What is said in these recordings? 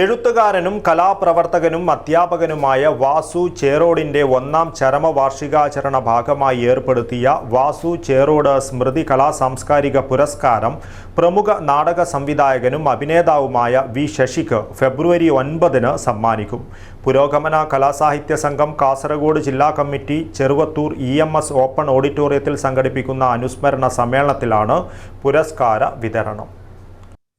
എഴുത്തുകാരനും കലാപ്രവർത്തകനും അധ്യാപകനുമായ വാസു ചേറോഡിന്റെ ഒന്നാം ചരമവാർഷികാചരണ ഭാഗമായി ഏർപ്പെടുത്തിയ വാസു ചേറോഡ് സ്മൃതി കലാ സാംസ്കാരിക പുരസ്കാരം പ്രമുഖ നാടക സംവിധായകനും അഭിനേതാവുമായ വി ശശിക്ക് ഫെബ്രുവരി ഒൻപതിന് സമ്മാനിക്കും. പുരോഗമന കലാസാഹിത്യ സംഘം കാസർഗോഡ് ജില്ലാ committee Cheruvathur E M S open ഓഡിറ്റോറിയത്തിൽ സംഘടിപ്പിക്കുന്ന അനുസ്മരണ സമ്മേളനത്തിലാണ് പുരസ്കാര വിതരണം.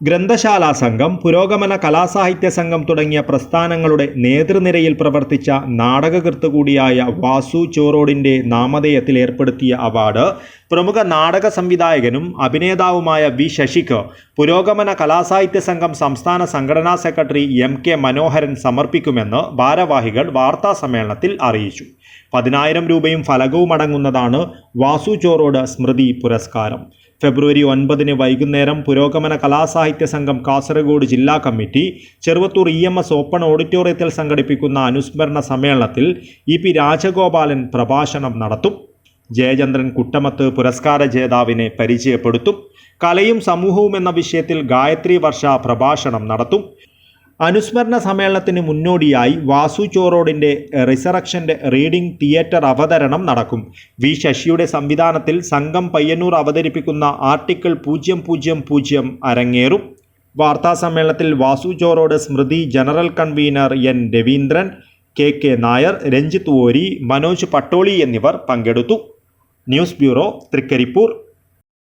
ഗ്രന്ഥശാല സംഘം പുരോഗമന കലാസാഹിത്യ സംഘം തുടങ്ങിയ പ്രസ്ഥാനങ്ങളുടെ നേതൃനിരയിൽ പ്രവർത്തിച്ച നാടകകൃത്ത് കൂടിയായ വാസു ചോറോടിന്റെ നാമധേയത്തിൽ ഏർപ്പെടുത്തിയ അവാർഡ് പ്രമുഖ നാടക സംവിധായകനും അഭിനേതാവുമായ വി ശശിക്ക് പുരോഗമന കലാസാഹിത്യ സംഘം സംസ്ഥാന സംഘടനാ സെക്രട്ടറി എം കെ മനോഹരൻ സമർപ്പിക്കുമെന്ന് ഭാരവാഹികൾ വാർത്താ സമ്മേളനത്തിൽ അറിയിച്ചു. പതിനായിരം രൂപയും ഫലകവും അടങ്ങുന്നതാണ് വാസു ചോറോഡ് സ്മൃതി പുരസ്കാരം. ഫെബ്രുവരി ഒൻപതിന് വൈകുന്നേരം പുരോഗമന കലാസാഹിത്യ സംഘം കാസർഗോഡ് ജില്ലാ committee Cheruvathur E M S open ഓഡിറ്റോറിയത്തിൽ സംഘടിപ്പിക്കുന്ന അനുസ്മരണ സമ്മേളനത്തിൽ ഇ പി രാജഗോപാലൻ പ്രഭാഷണം നടത്തും. ജയചന്ദ്രൻ കുട്ടമത്ത് പുരസ്കാര ജേതാവിനെ പരിചയപ്പെടുത്തും. കലയും സമൂഹവും എന്ന വിഷയത്തിൽ ഗായത്രി വർഷ പ്രഭാഷണം നടത്തും. അനുസ്മരണ സമ്മേളനത്തിന് മുന്നോടിയായി വാസു ചോറോഡിന്റെ റിസറക്ഷന്റെ റീഡിംഗ് തിയേറ്റർ അവതരണം നടക്കും. വി. ശശിയുടെ സംവിധാനത്തിൽ സംഘം പയ്യന്നൂർ അവതരിപ്പിക്കുന്ന ആർട്ടിക്കിൾ പൂജ്യം പൂജ്യം പൂജ്യം അരങ്ങേറും. വാർത്താ സമ്മേളനത്തിൽ വാസു ചോറോഡ് സ്മൃതി general convener N. Raveendran K. K. Nair Ranjith Ori Manoj Pattoli എന്നിവർ പങ്കെടുത്തു. News bureau Thrikaripur.